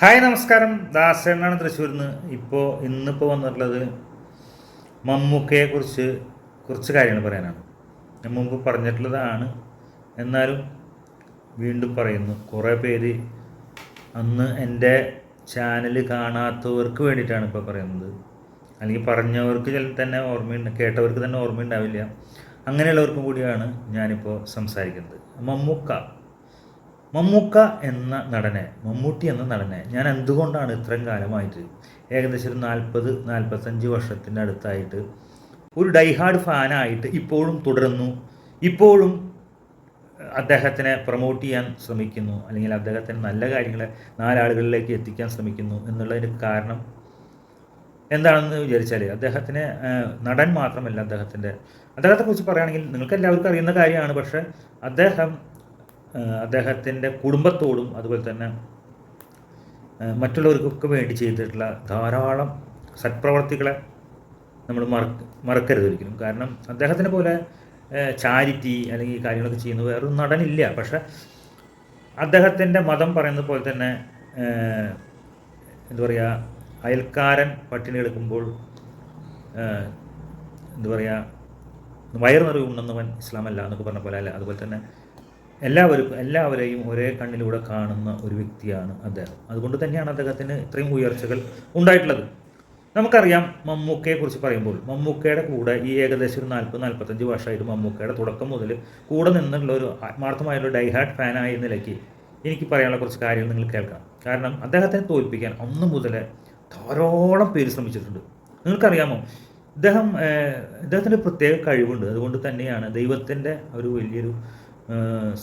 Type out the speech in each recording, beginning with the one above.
Hi നമസ്കാരം. ദാസേണ്ണാണ് തൃശ്ശൂരിൽ നിന്ന് ഇപ്പോൾ ഇന്നിപ്പോൾ വന്നിട്ടുള്ളത് മമ്മൂക്കയെ കുറിച്ച് കുറച്ച് കാര്യങ്ങൾ പറയാനാണ്. ഞാൻ മുമ്പ് പറഞ്ഞിട്ടുള്ളതാണ്. എന്നാലും വീണ്ടും പറയുന്നു. കുറേ പേര് അന്ന് എന്റെ ചാനൽ കാണാത്തവർക്ക് വേണ്ടിയിട്ടാണ് ഇപ്പോൾ പറയുന്നത്. അല്ലെങ്കിൽ പറഞ്ഞവർക്ക് ചില തന്നെ ഓർമ്മയുണ്ട് കേട്ടവർക്ക് തന്നെ ഓർമ്മയുണ്ടാവില്ല. അങ്ങനെയുള്ളവർക്കും കൂടിയാണ് ഞാനിപ്പോൾ സംസാരിക്കുന്നത്. മമ്മൂക്ക. മമ്മൂക്ക എന്ന നടനെ മമ്മൂട്ടി എന്ന നടനെ ഞാൻ എന്തുകൊണ്ടാണ് ഇത്രയും കാലമായിട്ട് ഏകദേശം ഒരു നാൽപ്പത് നാൽപ്പത്തഞ്ച് വർഷത്തിന്റെ അടുത്തായിട്ട് ഒരു ഡൈഹാർഡ് ഫാനായിട്ട് ഇപ്പോഴും തുടരുന്നു? ഇപ്പോഴും അദ്ദേഹത്തിനെ പ്രൊമോട്ട് ചെയ്യാൻ ശ്രമിക്കുന്നു അല്ലെങ്കിൽ അദ്ദേഹത്തിന് നല്ല കാര്യങ്ങളെ നാലാളുകളിലേക്ക് എത്തിക്കാൻ ശ്രമിക്കുന്നു എന്നുള്ളതിന് കാരണം എന്താണെന്ന് വിചാരിച്ചാൽ അദ്ദേഹത്തിന് നടൻ മാത്രമല്ല അദ്ദേഹത്തിന്റെ. അദ്ദേഹത്തെക്കുറിച്ച് പറയുകയാണെങ്കിൽ നിങ്ങൾക്ക് എല്ലാവർക്കും അറിയുന്ന കാര്യമാണ് പക്ഷേ അദ്ദേഹം അദ്ദേഹത്തിന്റെ കുടുംബത്തോടും അതുപോലെ തന്നെ മറ്റുള്ളവർക്കൊക്കെ വേണ്ടി ചെയ്തിട്ടുള്ള ധാരാളം സത്പ്രവർത്തികളെ നമ്മൾ മറക്ക മറക്കരുത് ഒരിക്കലും. കാരണം അദ്ദേഹത്തിനെ പോലെ ചാരിറ്റി അല്ലെങ്കിൽ കാര്യങ്ങളൊക്കെ ചെയ്യുന്ന വേറൊരു നടനില്ല. പക്ഷേ അദ്ദേഹത്തിന്റെ മതം പറയുന്നത് പോലെ തന്നെ എന്താ പറയുക അയൽക്കാരൻ പട്ടിണി എടുക്കുമ്പോൾ എന്താ പറയുക വയർ നിറവ് ഉണ്ടെന്നവൻ ഇസ്ലാമല്ല എന്നൊക്കെ പറഞ്ഞ പോലെ അല്ല. അതുപോലെ തന്നെ എല്ലാവരും എല്ലാവരെയും ഒരേ കണ്ണിലൂടെ കാണുന്ന ഒരു വ്യക്തിയാണ് അദ്ദേഹം. അതുകൊണ്ട് തന്നെയാണ് അദ്ദേഹത്തിന് ഇത്രയും ഉയർച്ചകൾ ഉണ്ടായിട്ടുള്ളത്. നമുക്കറിയാം മമ്മൂക്കയെ കുറിച്ച് പറയുമ്പോൾ മമ്മൂക്കയുടെ കൂടെ ഈ ഏകദേശം ഒരു നാൽപ്പത് നാൽപ്പത്തഞ്ച് വർഷമായിട്ട് മമ്മൂക്കയുടെ തുടക്കം മുതൽ കൂടെ നിന്നുള്ള ഒരു ആത്മാർത്ഥമായുള്ള ഡൈഹാർട്ട് ഫാനായ നിലയ്ക്ക് എനിക്ക് പറയാനുള്ള കുറച്ച് കാര്യങ്ങൾ നിങ്ങൾ കേൾക്കാം. കാരണം അദ്ദേഹത്തെ തോൽപ്പിക്കാൻ അന്ന് മുതലേ ധാരാളം പേര് ശ്രമിച്ചിട്ടുണ്ട്. നിങ്ങൾക്കറിയാമോ? ഇദ്ദേഹം ഇദ്ദേഹത്തിന്റെ പ്രത്യേക കഴിവുണ്ട്. അതുകൊണ്ട് തന്നെയാണ് ദൈവത്തിന്റെ ഒരു വലിയൊരു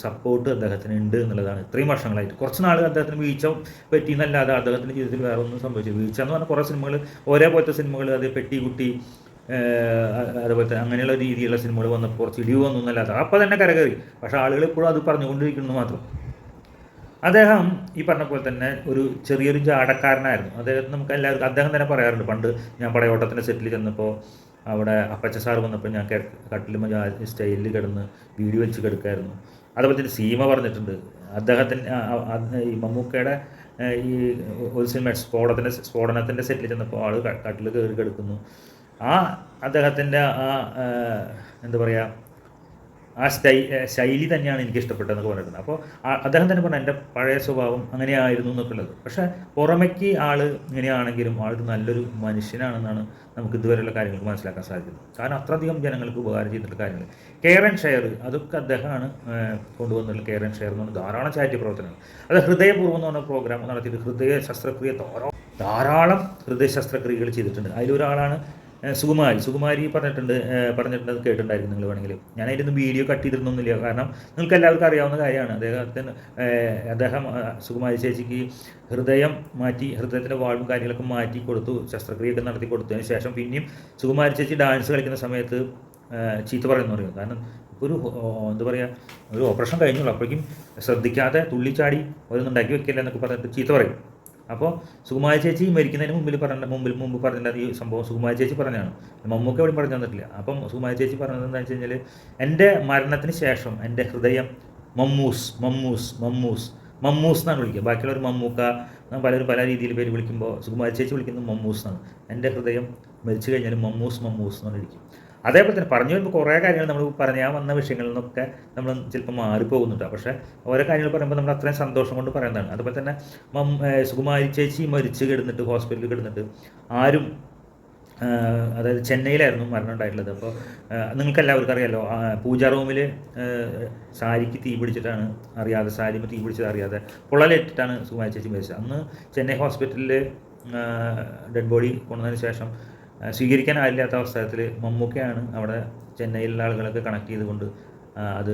സപ്പോർട്ട് അദ്ദേഹത്തിന് ഉണ്ട് എന്നുള്ളതാണ്. ഇത്രയും വർഷങ്ങളായിട്ട്. കുറച്ച് നാൾ അദ്ദേഹത്തിന് വീഴ്ച പറ്റിയെന്നല്ലാതെ അദ്ദേഹത്തിന്റെ ജീവിതത്തിൽ വേറെ ഒന്നും സംഭവിച്ചു വീഴ്ച എന്ന് പറഞ്ഞാൽ കുറേ സിനിമകൾ ഒരേപോലത്തെ സിനിമകൾ അത് പെട്ടികുട്ടി കുട്ടി അതുപോലെ തന്നെ അങ്ങനെയുള്ള രീതിയിലുള്ള സിനിമകൾ വന്നപ്പോൾ കുറച്ച് ഇടിവ് വന്നു എന്നല്ലാതെ. അപ്പോൾ തന്നെ കരകയറി. പക്ഷേ ആളുകൾ ഇപ്പോഴും അത് പറഞ്ഞുകൊണ്ടിരിക്കുന്നു മാത്രം. അദ്ദേഹം ഈ പറഞ്ഞ പോലെ തന്നെ ഒരു ചെറിയൊരു ചാടക്കാരനായിരുന്നു അദ്ദേഹത്തിന് നമുക്ക് എല്ലാവർക്കും അദ്ദേഹം തന്നെ പറയാറുണ്ട്. പണ്ട് ഞാൻ പടയോട്ടത്തിന്റെ സെറ്റിൽ ചെന്നപ്പോൾ അവിടെ അപ്പച്ച സാർ വന്നപ്പോൾ ഞാൻ കട്ടിലും സ്റ്റൈലിൽ കിടന്ന് വീഡിയോ വെച്ച് കിടക്കായിരുന്നു. അതുപോലെ തന്നെ സീമ പറഞ്ഞിട്ടുണ്ട്. അദ്ദേഹത്തിന് ഈ മമ്മൂക്കയുടെ ഈ ഒരു സിനിമ സ്ഫോടനത്തിന്റെ സ്ഫോടനത്തിന്റെ സെറ്റിൽ ചെന്നപ്പോൾ ആൾ കട്ടിൽ കയറി കിടക്കുന്നു. ആ അദ്ദേഹത്തിന്റെ ആ, എന്താ പറയുക ആ സ്റ്റൈ ശൈലി തന്നെയാണ് എനിക്ക് ഇഷ്ടപ്പെട്ടതെന്നൊക്കെ പറഞ്ഞിരുന്നത് അപ്പോൾ അദ്ദേഹം തന്നെ പറഞ്ഞു എന്റെ പഴയ സ്വഭാവം അങ്ങനെയായിരുന്നു എന്നൊക്കെ ഉള്ളത് പക്ഷേ പുറമേക്ക് ആൾ ഇങ്ങനെയാണെങ്കിലും ആൾ നല്ലൊരു മനുഷ്യനാണെന്നാണ് നമുക്ക് ഇതുവരെയുള്ള കാര്യങ്ങൾക്ക് മനസ്സിലാക്കാൻ സാധിക്കുന്നത്. കാരണം അത്രയധികം ജനങ്ങൾക്ക് ഉപകാരം ചെയ്തിട്ടുള്ള കാര്യങ്ങൾ. കെയർ ആൻഡ് ഷെയർ അതൊക്കെ അദ്ദേഹമാണ് കൊണ്ടുവന്നിട്ടുള്ള കെയർ ആൻഡ് ഷെയർ എന്ന് പറഞ്ഞാൽ ധാരാളം ചാരിറ്റി പ്രവർത്തനങ്ങൾ. അത് ഹൃദയപൂർവം എന്ന് പറഞ്ഞ പ്രോഗ്രാം നടത്തിയിട്ട് ഹൃദയ ശസ്ത്രക്രിയ ധാരാളം ധാരാളം ഹൃദയ ശസ്ത്രക്രിയകൾ ചെയ്തിട്ടുണ്ട്. അതിലൊരാളാണ് സുകുമാരി സുകുമാരി പറഞ്ഞിട്ടുണ്ട് പറഞ്ഞിട്ടുണ്ട് കേട്ടിട്ടുണ്ടായിരുന്നു നിങ്ങൾ വേണമെങ്കിൽ. ഞാൻ അതിന്റെ വീഡിയോ കട്ട് ചെയ്തിരുന്നൊന്നുമില്ല കാരണം നിങ്ങൾക്ക് എല്ലാവർക്കും അറിയാവുന്ന കാര്യമാണ്. അദ്ദേഹത്തിന് അദ്ദേഹം സുകുമാരി ചേച്ചിക്ക് ഹൃദയം മാറ്റി ഹൃദയത്തിന്റെ വാൾവും കാര്യങ്ങളൊക്കെ മാറ്റി കൊടുത്തു ശസ്ത്രക്രിയയൊക്കെ നടത്തി കൊടുത്തതിന് ശേഷം പിന്നെയും സുകുമാരി ചേച്ചി ഡാൻസ് കളിക്കുന്ന സമയത്ത് ചീത്ത പറയുന്നു പറയും കാരണം ഒരു എന്താ പറയുക ഒരു ഓപ്പറേഷൻ കഴിഞ്ഞുള്ളൂ. അപ്പോഴേക്കും ശ്രദ്ധിക്കാതെ തുള്ളിച്ചാടി ഓരോന്നുണ്ടാക്കി വെക്കില്ല എന്നൊക്കെ പറഞ്ഞിട്ട് ചീത്ത പറയും. അപ്പോൾ സുകുമാരി ചേച്ചി മരിക്കുന്നതിന് മുമ്പിൽ പറഞ്ഞ മുമ്പിൽ മുമ്പ് പറഞ്ഞില്ല ഈ സംഭവം സുകുമാരി ചേച്ചി പറഞ്ഞാണ് മമ്മൂക്ക് എവിടെയും പറഞ്ഞു തന്നിട്ടില്ല. അപ്പം സുകുമാരി ചേച്ചി പറഞ്ഞത് എന്താ വെച്ച് കഴിഞ്ഞാൽ എന്റെ മരണത്തിന് ശേഷം എന്റെ ഹൃദയം മമ്മൂസ് മമ്മൂസ് മമ്മൂസ് മമ്മൂസ് എന്നാണ് വിളിക്കുക. ബാക്കിയുള്ളവർ മമ്മൂക്ക പലരും പല രീതിയിൽ പേര് വിളിക്കുമ്പോൾ സുകുമാരി ചേച്ചി വിളിക്കുന്നത് മമ്മൂസ് എന്നാണ്. എന്റെ ഹൃദയം മരിച്ചു കഴിഞ്ഞാൽ മമ്മൂസ് മമ്മൂസ് എന്നാണ് വിളിക്കും അതേപോലെ തന്നെ പറഞ്ഞു വരുമ്പോൾ കുറേ കാര്യങ്ങൾ നമ്മൾ പറഞ്ഞാൽ വന്ന വിഷയങ്ങളിൽ നിന്നൊക്കെ നമ്മൾ ചിലപ്പോൾ മാറിപ്പോകുന്നുണ്ട് പക്ഷേ ഓരോ കാര്യങ്ങൾ പറയുമ്പോൾ നമ്മൾ അത്രയും സന്തോഷം കൊണ്ട് പറയുന്നതാണ്. അതുപോലെ തന്നെ മം സുകുമാരി ചേച്ചി മരിച്ച് കിടന്നിട്ട് ഹോസ്പിറ്റലിൽ കിടന്നിട്ട് ആരും അതായത് ചെന്നൈയിലായിരുന്നു മരണം ഉണ്ടായിട്ടുള്ളത്. അപ്പോൾ നിങ്ങൾക്ക് എല്ലാവർക്കും അറിയാമല്ലോ പൂജാ റൂമിൽ സാരിക്ക് തീ പിടിച്ചിട്ടാണ് അറിയാതെ സാരിമ തീ പിടിച്ചത് അറിയാതെ പൊള്ളലേറ്റിട്ടാണ് സുകുമാരി ചേച്ചി മരിച്ചത്. അന്ന് ചെന്നൈ ഹോസ്പിറ്റലിൽ ഡെഡ് ബോഡി കൊണ്ടതിന് ശേഷം ആ, സ്വീകരിക്കാനായില്ലാത്ത അവസരത്തിൽ മമ്മൂക്കയാണ് അവിടെ ചെന്നൈയിലുള്ള ആളുകളൊക്കെ കണക്ട് ചെയ്തുകൊണ്ട് അത്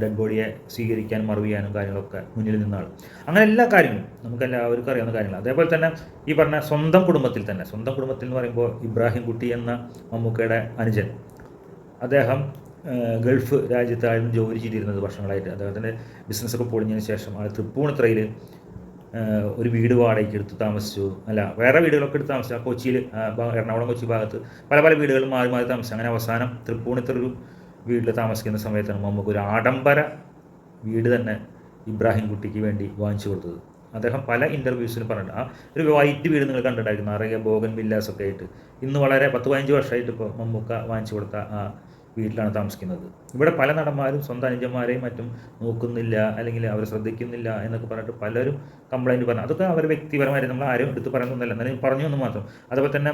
ഡെഡ് ബോഡിയെ സ്വീകരിക്കാനും മറവ് ചെയ്യാനും കാര്യങ്ങളൊക്കെ മുന്നിൽ നിന്ന ആൾ അങ്ങനെ എല്ലാ കാര്യങ്ങളും നമുക്ക് എല്ലാവർക്കും അറിയാവുന്ന കാര്യങ്ങൾ അതേപോലെ തന്നെ ഈ പറഞ്ഞ സ്വന്തം കുടുംബത്തിൽ തന്നെ സ്വന്തം കുടുംബത്തിൽ എന്ന് പറയുമ്പോൾ ഇബ്രാഹിം കുട്ടി എന്ന മമ്മൂക്കയുടെ അനുജൻ. അദ്ദേഹം ഗൾഫ് രാജ്യത്തായിരുന്നു ജോലി ചെയ്തിരുന്നത് വർഷങ്ങളായിട്ട്. അദ്ദേഹത്തിന്റെ ബിസിനസ്സൊക്കെ പൊളിഞ്ഞതിന് ശേഷം ആ തൃപ്പൂണിത്തറയിൽ ഏഹ് ഒരു വീട് വാടകയ്ക്ക് എടുത്ത് താമസിച്ചു. അല്ല വേറെ വീടുകളൊക്കെ എടുത്ത് താമസിച്ചു. ആ കൊച്ചിയിൽ എറണാകുളം കൊച്ചി ഭാഗത്ത് പല പല വീടുകളും മാറി മാറി താമസിച്ചു. അങ്ങനെ അവസാനം തൃപ്പൂണിത്തൊരു വീട്ടിൽ താമസിക്കുന്ന സമയത്താണ് നമുക്ക് ഒരു ആഡംബര വീട് തന്നെ ഇബ്രാഹിം കുട്ടിക്ക് വേണ്ടി വാങ്ങിച്ചു കൊടുത്തത്. അദ്ദേഹം പല ഇന്റർവ്യൂസിലും പറഞ്ഞിട്ടുണ്ട്. ആ ഒരു വൈറ്റ് വീട് നിങ്ങൾ കണ്ടിട്ടായിരുന്നു നിറയെ ബോഗൻ വില്ലാസൊക്കെ ആയിട്ട്. ഇന്ന് വളരെ പത്ത് പതിനഞ്ച് വർഷമായിട്ട് ഇപ്പോൾ മമ്മൂക്ക വാങ്ങിച്ചു കൊടുത്ത ആ വീട്ടിലാണ് താമസിക്കുന്നത്. ഇവിടെ പല നടന്മാരും സ്വന്തം അനുജന്മാരെയും മറ്റും നോക്കുന്നില്ല അല്ലെങ്കിൽ അവരെ ശ്രദ്ധിക്കുന്നില്ല എന്നൊക്കെ പറഞ്ഞിട്ട് പലരും കംപ്ലൈന്റ് പറഞ്ഞു. അതൊക്കെ അവർ വ്യക്തിപരമായിട്ട് നമ്മൾ ആരും എടുത്ത് പറയുന്നൊന്നുമില്ല. എന്നാലും പറഞ്ഞു എന്ന് മാത്രം. അതുപോലെ തന്നെ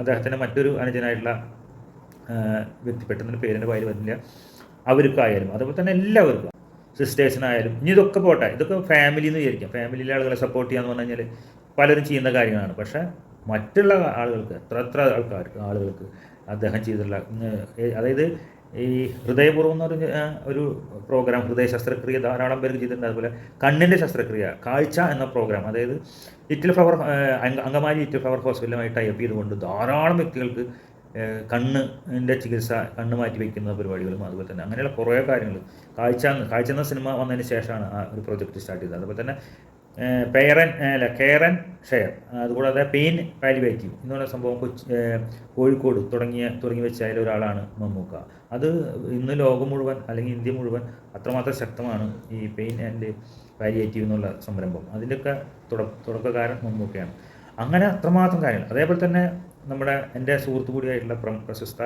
അദ്ദേഹത്തിന്റെ മറ്റൊരു അനുജനായിട്ടുള്ള വ്യക്തി പെട്ടെന്ന് പേരിന്റെ വായിൽ വരുന്നില്ല അവർക്കായാലും അതുപോലെ തന്നെ എല്ലാവർക്കും. സിസ്റ്റേഴ്സിനായാലും ഇനി ഇതൊക്കെ പോട്ടെ. ഇതൊക്കെ ഫാമിലി എന്ന് വിചാരിക്കാം. ഫാമിലിയിലെ ആളുകളെ സപ്പോർട്ട് ചെയ്യാന്ന് പറഞ്ഞു കഴിഞ്ഞാൽ പലരും ചെയ്യുന്ന കാര്യങ്ങളാണ്. പക്ഷേ മറ്റുള്ള ആളുകൾക്ക് എത്ര എത്ര ആൾക്കാർക്ക് ആളുകൾക്ക് അദ്ദേഹം ചെയ്തിട്ടുള്ള അതായത് ഈ ഹൃദയപൂർവം എന്ന് പറഞ്ഞ ഒരു പ്രോഗ്രാം ഹൃദയ ശസ്ത്രക്രിയ ധാരാളം പേർക്ക് ചെയ്തിട്ടുണ്ട്. അതുപോലെ കണ്ണിന്റെ ശസ്ത്രക്രിയ കാഴ്ച എന്ന പ്രോഗ്രാം അതായത് little flower little Angamaly little flower ഹോസ്പിറ്റലുമായി type ചെയ്തുകൊണ്ട് ധാരാളം വ്യക്തികൾക്ക് കണ്ണിന്റെ ചികിത്സ കണ്ണ് മാറ്റി വയ്ക്കുന്ന പരിപാടികളും അതുപോലെ തന്നെ അങ്ങനെയുള്ള കുറേ കാര്യങ്ങൾ. കാഴ്ച കാഴ്ച എന്ന സിനിമ വന്നതിന് ശേഷമാണ് ആ ഒരു പ്രോജക്റ്റ് സ്റ്റാർട്ട് ചെയ്തത്. അതുപോലെ തന്നെ പെയറൻ അല്ല കെയർ ആൻഡ് ഷെയർ അതുകൂടാതെ പെയിൻ പാലിവേറ്റീവ്. എന്ന് പറയുന്ന സംഭവം കൊച്ചി കോഴിക്കോട് തുടങ്ങിയ തുടങ്ങി വെച്ച ഒരാളാണ് മമ്മൂക്ക. അത് ഇന്ന് ലോകം മുഴുവൻ അല്ലെങ്കിൽ ഇന്ത്യ മുഴുവൻ അത്രമാത്രം ശക്തമാണ് ഈ പെയിൻ ആൻഡ് പാലിയേറ്റീവ് എന്നുള്ള സംരംഭം. അതിന്റെയൊക്കെ തുട തുടക്കക്കാരൻ മമ്മൂക്കയാണ്. അങ്ങനെ അത്രമാത്രം കാര്യങ്ങൾ. അതേപോലെ തന്നെ നമ്മുടെ എന്റെ സുഹൃത്തു കൂടിയായിട്ടുള്ള പ്ര- പ്രശസ്ത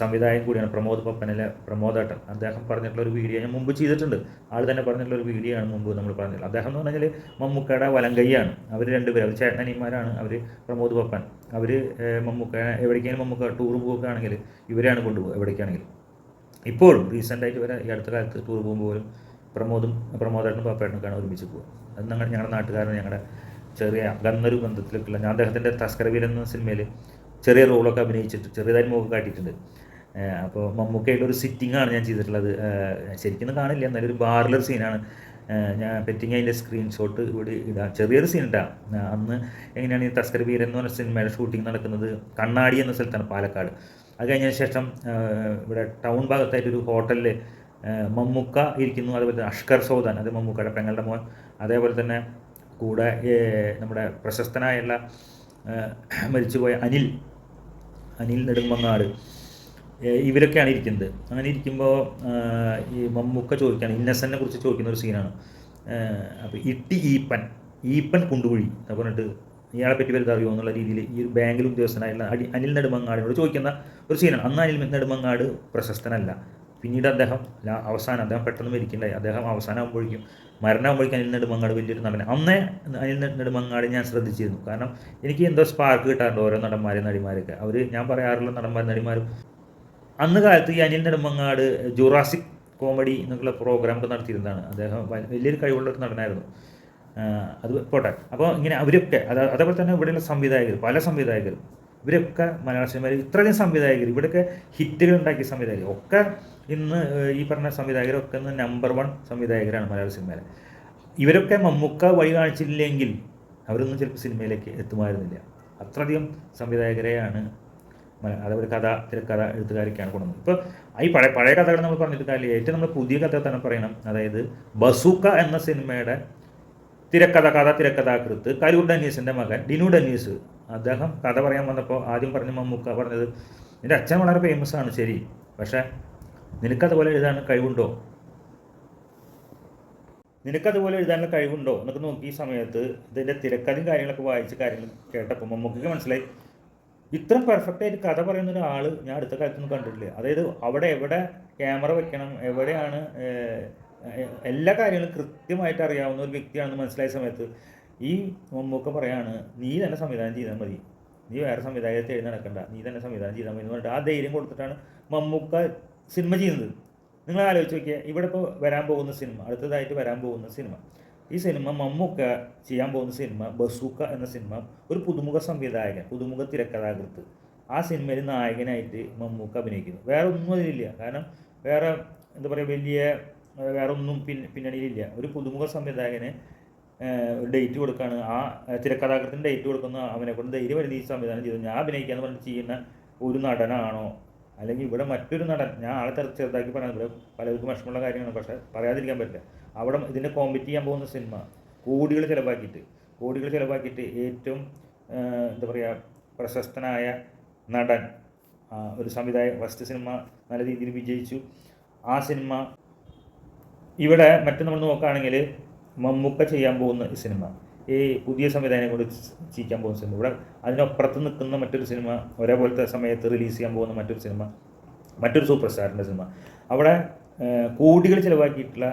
സംവിധായകൻ കൂടിയാണ് പ്രമോദ് പപ്പനിലെ പ്രമോദേട്ടൻ അദ്ദേഹം പറഞ്ഞിട്ടുള്ള ഒരു വീഡിയോ ഞാൻ മുമ്പ് ചെയ്തിട്ടുണ്ട്. ആൾ തന്നെ പറഞ്ഞിട്ടുള്ള ഒരു വീഡിയോ ആണ് മുമ്പ് നമ്മൾ പറഞ്ഞത് അദ്ദേഹം എന്ന് പറഞ്ഞാൽ മമ്മൂക്കയുടെ വലങ്കയ്യാണ്. അവർ രണ്ടുപേരും അവർ ചേട്ടനിമാരാണ് അവർ പ്രമോദ് പപ്പൻ. അവർ മമ്മൂക്ക എവിടേക്കാണ് മമ്മൂക്ക ടൂർ പോവുകയാണെങ്കിൽ ഇവരെയാണ് കൊണ്ടുപോകുക എവിടേക്കാണെങ്കിലും. ഇപ്പോഴും റീസെന്റായിട്ട് വരെ ഈ അടുത്ത കാലത്ത് ടൂർ പോകുമ്പോൾ പോലും പ്രമോദും പ്രമോദേട്ടനും പാപ്പേട്ടനൊക്കെയാണ് ഒരുമിച്ച് പോകുക അത് ഞങ്ങളുടെ ഞങ്ങളുടെ നാട്ടുകാരൻ ഞങ്ങളുടെ ചെറിയ അകന്നൊരു ബന്ധത്തിലൊക്കെയുള്ള ഞാൻ അദ്ദേഹത്തിന്റെ തസ്കരവീരൻ എന്ന സിനിമയിൽ ചെറിയ റോളൊക്കെ അഭിനയിച്ചിട്ട് ചെറിയതായി മുഖം കാട്ടിയിട്ടുണ്ട്. അപ്പോൾ മമ്മൂക്കയുടെ ഒരു സിറ്റിംഗ് ആണ് ഞാൻ ചെയ്തിട്ടുള്ളത്. ശരിക്കും കാണില്ല. എന്നാലും ഒരു ബാറിലൊരു സീനാണ് ഞാൻ പെറ്റിങ് അതിന്റെ സ്ക്രീൻഷോട്ട് ഇവിടെ ഇടാം. ചെറിയൊരു സീൻ ഇട്ടാം അന്ന് എങ്ങനെയാണ് ഈ തസ്കർ വീരൻ എന്ന് പറഞ്ഞ സിനിമയുടെ ഷൂട്ടിംഗ് നടക്കുന്നത്? കണ്ണാടി എന്ന സ്ഥലത്താണ് പാലക്കാട്. അത് കഴിഞ്ഞതിന് ശേഷം ഇവിടെ ടൗൺ ഭാഗത്തായിട്ടൊരു ഹോട്ടലിൽ മമ്മൂക്ക ഇരിക്കുന്നു. അതുപോലെ തന്നെ അഷ്കർ സൗദാൻ അത് മമ്മൂക്കയുടെ പെങ്ങളുടെ മോൻ. അതേപോലെ തന്നെ കൂടെ നമ്മുടെ പ്രശസ്തനായുള്ള മരിച്ചുപോയ അനിൽ. അനിൽ നെടുമങ്ങാട്. ഇവരൊക്കെയാണ് ഇരിക്കുന്നത്. അങ്ങനെ ഇരിക്കുമ്പോൾ ഈ മമ്മൂക്ക ചോദിക്കുകയാണ് ഇന്നസെനെ കുറിച്ച് ചോദിക്കുന്ന ഒരു സീനാണ് അപ്പോൾ ഇട്ടി ഈപ്പൻ ഈപ്പൻ കുണ്ടുകുഴി എന്ന് പറഞ്ഞിട്ട് ഇയാളെ പറ്റി വലുത് അറിയുമോ എന്നുള്ള രീതിയിൽ ഈ ഒരു ബാങ്കിൽ ഉദ്യോഗസ്ഥനായുള്ള അടി അനിൽ നെടുമങ്ങാടിനോട് ചോദിക്കുന്ന ഒരു സീനാണ് അന്ന് അനിൽ നെടുമങ്ങാട് പ്രശസ്തനല്ല. പിന്നീട് അദ്ദേഹം അവസാനം അദ്ദേഹം പെട്ടെന്ന് മരിക്കണ്ടായി. അദ്ദേഹം അവസാനമാകുമ്പോഴേക്കും മരണമാകുമ്പോഴേക്കും അനിൽ നെടുമങ്ങാട് വലിയൊരു നടനെ അന്നേ അനിൽ നെടുമങ്ങാട് ഞാൻ ശ്രദ്ധിച്ചിരുന്നു. കാരണം എനിക്ക് എന്തോ സ്പാർക്ക് കിട്ടാറുണ്ട് ഓരോ നടന്മാരെ നടിമാരൊക്കെ. അവർ ഞാൻ പറയാറുള്ള നടന്മാർ നടിമാരും. അന്ന് കാലത്ത് ഈ അനിൽ നെടുമങ്ങാട് ജുറാസിക് കോമഡി എന്നുള്ള പ്രോഗ്രാം ഒക്കെ നടത്തിയിരുന്നതാണ്. അദ്ദേഹം വലിയൊരു കഴിവുള്ള ഒരു നടനായിരുന്നു. അത് പോട്ടെ. അപ്പോൾ ഇങ്ങനെ അവരൊക്കെ അത് അതേപോലെ തന്നെ ഇവിടെയുള്ള സംവിധായകർ പല സംവിധായകരും. ഇവരൊക്കെ മലയാള സിനിമയിൽ ഇത്രയധികം സംവിധായകർ ഇവിടെയൊക്കെ ഹിറ്റുകൾ ഉണ്ടാക്കിയ സംവിധായകർ ഒക്കെ ഇന്ന് ഈ പറഞ്ഞ സംവിധായകരൊക്കെ ഇന്ന് നമ്പർ വൺ സംവിധായകരാണ് മലയാള സിനിമയിലെ. ഇവരൊക്കെ മമ്മൂക്ക വഴി കാണിച്ചില്ലെങ്കിൽ അവരൊന്നും ചിലപ്പോൾ സിനിമയിലേക്ക് എത്തുമായിരുന്നില്ല. അത്രയധികം സംവിധായകരെയാണ് അതേപോലെ കഥ തിരക്കഥ എഴുത്തുകാരൊക്കെയാണ് കൊണ്ടുവന്നത്. ഇപ്പോൾ ഈ പഴയ പഴയ കഥകൾ നമ്മൾ പറഞ്ഞിട്ട് കാര്യമില്ല. ഏറ്റവും നമ്മൾ പുതിയ കഥ തന്നെ പറയണം. അതായത് ബസൂക്ക എന്ന സിനിമയുടെ തിരക്കഥ കഥ തിരക്കഥാകൃത്ത് കരൂർ ഡെന്നീസിന്റെ മകൻ ഡിനു ഡെന്നീസ് അദ്ദേഹം കഥ പറയാൻ വന്നപ്പോൾ ആദ്യം പറഞ്ഞു മമ്മൂക്ക പറഞ്ഞത് നിന്റെ അച്ഛൻ വളരെ ഫേമസ് ആണ് ശരി. പക്ഷേ നിനക്കതുപോലെ എഴുതാൻ കഴിവുണ്ടോ? നിനക്കതുപോലെ എഴുതാനുള്ള കഴിവുണ്ടോ? എന്നൊക്കെ നോക്കി ഈ സമയത്ത് ഇതിന്റെ തിരക്കഥയും കാര്യങ്ങളൊക്കെ വായിച്ച് കാര്യങ്ങൾ കേട്ടപ്പോൾ മമ്മൂക്കൊക്കെ മനസ്സിലായി. ഇത്ര പെർഫെക്റ്റ് ആയിട്ട് കഥ പറയുന്ന ഒരാൾ ഞാൻ അടുത്ത കാലത്തൊന്നും കണ്ടിട്ടില്ല. അതായത് അവിടെ എവിടെ ക്യാമറ വെക്കണം എവിടെയാണ് എല്ലാ കാര്യങ്ങളും കൃത്യമായിട്ട് അറിയാവുന്ന ഒരു വ്യക്തിയാണെന്ന് മനസ്സിലായ സമയത്ത് ഈ മമ്മൂക്ക പറയാണ് നീ തന്നെ സംവിധാനം ചെയ്താൽ മതി. നീ വേറെ സംവിധായകത്തെ എഴുതി നടക്കണ്ട. നീ തന്നെ സംവിധാനം ചെയ്താൽ മതി എന്ന് പറഞ്ഞിട്ട് ആ ധൈര്യം കൊടുത്തിട്ടാണ് മമ്മൂക്ക സിനിമ ചെയ്യുന്നത്. നിങ്ങൾ ആലോചിച്ച് നോക്കിയാൽ ഇവിടെ ഇപ്പോൾ വരാൻ പോകുന്ന സിനിമ അടുത്തതായിട്ട് വരാൻ പോകുന്ന സിനിമ. ഈ സിനിമ മമ്മൂക്ക ചെയ്യാൻ പോകുന്ന സിനിമ ബസൂക്ക എന്ന സിനിമ ഒരു പുതുമുഖ സംവിധായകൻ പുതുമുഖ തിരക്കഥാകൃത്ത്. ആ സിനിമയിൽ നായകനായിട്ട് മമ്മൂക്ക അഭിനയിക്കുന്നു. വേറെ ഒന്നും അതിലില്ല. കാരണം വേറെ എന്താ പറയുക വലിയ വേറെ ഒന്നും പിന്നണിയിലില്ല. ഒരു പുതുമുഖ സംവിധായകന് ഒരു ഡേറ്റ് കൊടുക്കുകയാണ് ആ തിരക്കഥാകൃത്തിന് ഡേറ്റ് കൊടുക്കുന്ന അവനെ കൊണ്ട് ധൈര്യം വരുന്ന ഈ സംവിധാനം ചെയ്തു. ഞാൻ അഭിനയിക്കാന്ന് പറഞ്ഞിട്ട് ചെയ്യുന്ന ഒരു നടനാണോ? അല്ലെങ്കിൽ ഇവിടെ മറ്റൊരു നടൻ ഞാൻ ആളെ ചെറു ചെറുതാക്കി പറയാൻ ഇവിടെ പലർക്കും വിഷമമുള്ള കാര്യമാണ് പക്ഷേ പറയാതിരിക്കാൻ പറ്റില്ല. അവിടെ ഇതിനെ കോമ്പറ്റ് ചെയ്യാൻ പോകുന്ന സിനിമ കോടികൾ ചിലവാക്കിയിട്ട് കോടികൾ ചിലവാക്കിയിട്ട് ഏറ്റവും എന്താ പറയുക പ്രശസ്തനായ നടൻ ഒരു സംവിധായക ഫസ്റ്റ് സിനിമ നല്ല രീതിയിൽ വിജയിച്ചു. ആ സിനിമ ഇവിടെ മറ്റു നമ്മൾ നോക്കുകയാണെങ്കിൽ മമ്മൂക്ക ചെയ്യാൻ പോകുന്ന സിനിമ ഈ പുതിയ സംവിധാനം കൊണ്ട് ചെയ്യാൻ പോകുന്ന സിനിമ ഇവിടെ അതിനപ്പുറത്ത് നിൽക്കുന്ന മറ്റൊരു സിനിമ ഒരേപോലത്തെ സമയത്ത് റിലീസ് ചെയ്യാൻ പോകുന്ന മറ്റൊരു സിനിമ മറ്റൊരു സൂപ്പർ സ്റ്റാറിന്റെ സിനിമ. അവിടെ കോടികൾ ചിലവാക്കിയിട്ടുള്ള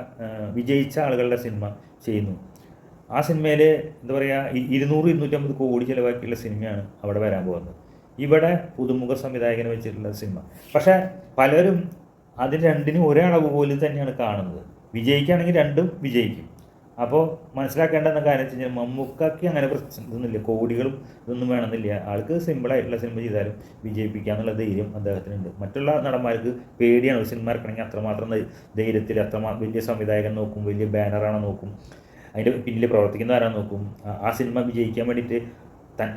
വിജയിച്ച ആളുകളുടെ സിനിമ ചെയ്യുന്നു. ആ സിനിമയിൽ എന്താ പറയുക ഇരുന്നൂറ് ഇരുന്നൂറ്റമ്പത് കോടി ചിലവാക്കിയുള്ള സിനിമയാണ് അവിടെ വരാൻ പോകുന്നത്. ഇവിടെ പുതുമുഖ സംവിധായകനെ വെച്ചിട്ടുള്ള സിനിമ. പക്ഷേ പലരും അതിന് രണ്ടിനും ഒരേ അളവ് പോലും തന്നെയാണ് കാണുന്നത്. വിജയിക്കുകയാണെങ്കിൽ രണ്ടും വിജയിക്കും. അപ്പോൾ മനസ്സിലാക്കേണ്ട കാര്യം വെച്ച് കഴിഞ്ഞാൽ മമ്മൂക്കയ്ക്ക് അങ്ങനെ പ്രശ്നം ഇതൊന്നുമില്ല കോടികളും ഇതൊന്നും വേണമെന്നില്ല. ആൾക്ക് സിമ്പിളായിട്ടുള്ള സിനിമ ചെയ്താലും വിജയിപ്പിക്കാന്നുള്ള ധൈര്യം അദ്ദേഹത്തിനുണ്ട്. മറ്റുള്ള നടന്മാർക്ക് പേടിയാണ്. സിനിമ ഇറക്കണമെങ്കിൽ അത്രമാത്രം ധൈര്യത്തിൽ അത്രമാത്രം വലിയ സംവിധായകൻ നോക്കും വലിയ ബാനറാണ് നോക്കും അതിന്റെ പിന്നിൽ പ്രവർത്തിക്കുന്ന ആരാണ് നോക്കും. ആ- സിനിമ വിജയിക്കാൻ വേണ്ടിയിട്ട്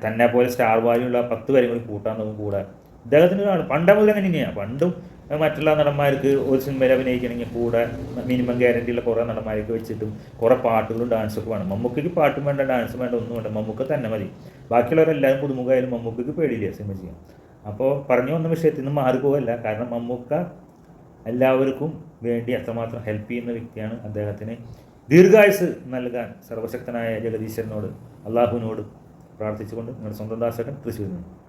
തന്നെ പോലെ സ്റ്റാർ വാല്യുള്ള പത്ത് കൂടി കൂട്ടാൻ നോക്കും കൂടെ. ഇദ്ദേഹത്തിന് പണ്ടേ മുതൽ അങ്ങനെ തന്നെയാണ് പണ്ടും മറ്റുള്ള നടന്മാർക്ക് ഒരു സിനിമയിൽ അഭിനയിക്കണമെങ്കിൽ കൂടെ മിനിമം ഗ്യാരണ്ടിയുള്ള കുറേ നടന്മാർക്ക് വെച്ചിട്ടും കുറേ പാട്ടുകളും ഡാൻസൊക്കെ വേണം. മമ്മൂക്കയ്ക്ക് പാട്ടും വേണ്ട ഡാൻസും വേണ്ട ഒന്നും വേണ്ട. മമ്മൂക്ക തന്നെ മതി. ബാക്കിയുള്ളവരെല്ലാവരും പുതുമുഖമായാലും മമ്മൂക്കയ്ക്ക് പേടിയില്ല സിനിമ ചെയ്യാൻ? അപ്പോൾ പറഞ്ഞു വന്ന വിഷയത്തിൽ നിന്ന് മാറിപ്പോകല്ല കാരണം മമ്മൂക്ക എല്ലാവർക്കും വേണ്ടി അത്രമാത്രം ഹെൽപ്പ് ചെയ്യുന്ന വ്യക്തിയാണ് അദ്ദേഹത്തിന് ദീർഘായുസ് നൽകാൻ സർവശക്തനായ ജഗദീശ്വരനോട് അള്ളാഹുവിനോട് പ്രാർത്ഥിച്ചുകൊണ്ട് നിങ്ങളുടെ സ്വന്തം ദാസകൻ തൃശ്ശൂരിൽ നിന്ന്